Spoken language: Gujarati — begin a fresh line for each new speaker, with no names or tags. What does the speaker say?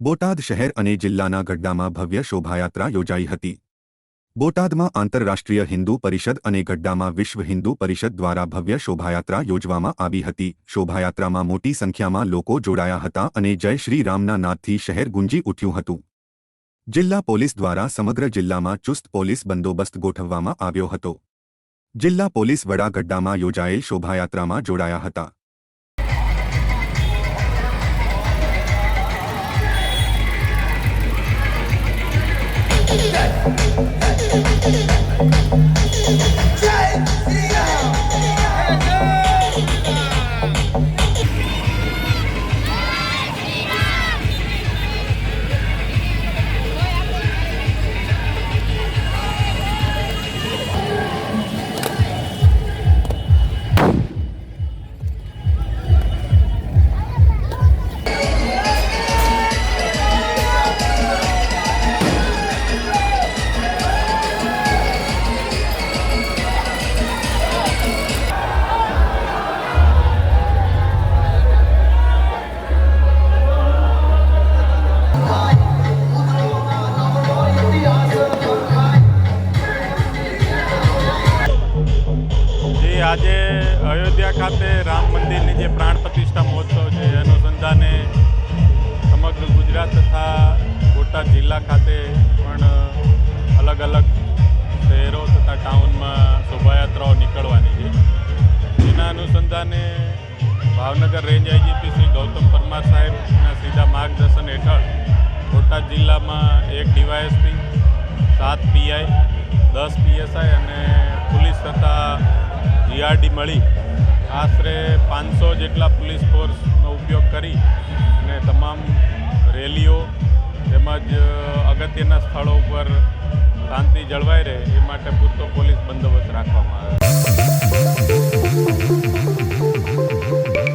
બોટાદ શહેર અને જિલ્લાના ગડ્ડામાં ભવ્ય શોભાયાત્રા યોજાઈ હતી. બોટાદમાં આંતરરાષ્ટ્રીય હિન્દુ પરિષદ અને ગડ્ડામાં વિશ્વ હિન્દુ પરિષદ દ્વારા ભવ્ય શોભાયાત્રા યોજવામાં આવી હતી. શોભાયાત્રામાં મોટી સંખ્યામાં લોકો જોડાયા હતા અને જય શ્રી રામના નાદથી શહેર ગુંજી ઉઠ્યું હતું. જિલ્લા પોલીસ દ્વારા સમગ્ર જિલ્લામાં ચુસ્ત પોલીસ બંદોબસ્ત ગોઠવવામાં આવ્યો હતો. જિલ્લા પોલીસ વડા ગડ્ડામાં યોજાયેલ શોભાયાત્રામાં જોડાયા હતા. Hey!
જે આજે અયોધ્યા ખાતે રામ મંદિરની જે પ્રાણ પ્રતિષ્ઠા મહોત્સવ છે અનુસંધાને સમગ્ર ગુજરાત તથા બોટાદ જિલ્લા ખાતે પણ અલગ અલગ શહેરો તથા ટાઉનમાં શોભાયાત્રાઓ નીકળવાની છે. જેના અનુસંધાને ભાવનગર રેન્જ આઈજીપી શ્રી ગૌતમ પરમાર સાહેબના સીધા માર્ગદર્શન હેઠળ બોટાદ જિલ્લામાં એક ડીવાયએસપી, સાત પીઆઈ, દસ પીએસઆઈ અને પોલીસ તથા જીઆરડી મળી. આશરે પાંચસો જેટલા પોલીસ ફોર્સનો ઉપયોગ કરી અને તમામ રેલીઓ તેમજ અગત્યના સ્થળો ઉપર શાંતિ જળવાઈ રહે એ માટે પૂરતો પોલીસ બંદોબસ્ત રાખવામાં આવે